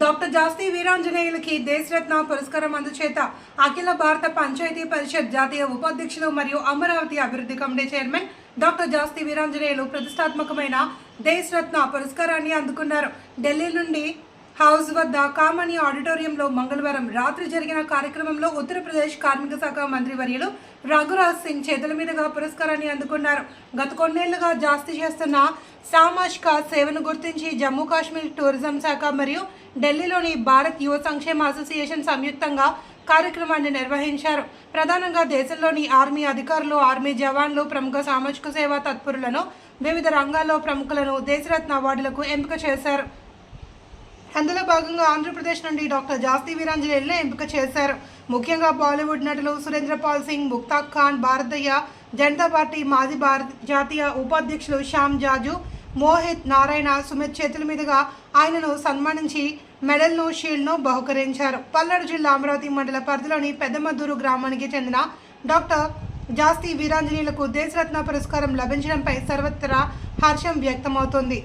Doctor జాస్తి వీరాంజనేయులకి దేశరత్న పురస్కారం అందుచేత అఖిల భారత పంచాయతీ పరిషత్ జాతీయ ఉపాధ్యక్షులు మరియు అమరావతి అభివృద్ధి committee chairman doctor Jasti Veeranjaneyulu ప్రతిష్టాత్మకమైన దేశరత్న పురస్కారాన్ని అందుకున్నారు. ఢిల్లీ నుండి హౌస్ వద్ద కామని ఆడిటోరియంలో మంగళవారం రాత్రి జరిగిన కార్యక్రమంలో ఉత్తరప్రదేశ్ కార్మిక శాఖ మంత్రి వర్యులు రఘురాజ్ సింగ్ చేతుల మీదుగా పురస్కారాన్ని అందుకున్నారు. గత కొన్నేళ్ళుగా జాస్తి చేస్తున్న సామాజిక సేవను గుర్తించి జమ్మూ కాశ్మీర్ టూరిజం శాఖ మరియు ఢిల్లీలోని భారత్ యువ సంక్షేమ అసోసియేషన్ సంయుక్తంగా కార్యక్రమాన్ని నిర్వహించారు. ప్రధానంగా దేశంలోని ఆర్మీ అధికారులు ఆర్మీ జవాన్లు ప్రముఖ సామాజిక సేవా తత్పరులను వివిధ రంగాల్లో ప్రముఖులను దేశరత్న అవార్డులకు ఎంపిక చేశారు. అందులో భాగంగా ఆంధ్రప్రదేశ్ నుండి డాక్టర్ జాస్తి వీరాంజనేయులను ఎంపిక చేశారు. ముఖ్యంగా బాలీవుడ్ నటులు సురేంద్ర పాల్ సింగ్ ముక్తాక్ ఖాన్ భారతీయ జనతా పార్టీ మాజీ భారత జాతీయ ఉపాధ్యక్షులు శ్యామ్ జాజు మోహిత్ నారాయణ సుమిత్ చేతుల మీదుగా ఆయనను సన్మానించి మెడల్ను షీల్డ్ను బహుకరించారు. పల్నాడు జిల్లా అమరావతి మండల పరిధిలోని పెద్దమద్దూరు గ్రామానికి చెందిన డాక్టర్ జాస్తి వీరాంజనీయులకు దేశరత్న పురస్కారం లభించడంపై సర్వత్రా హర్షం వ్యక్తమవుతోంది.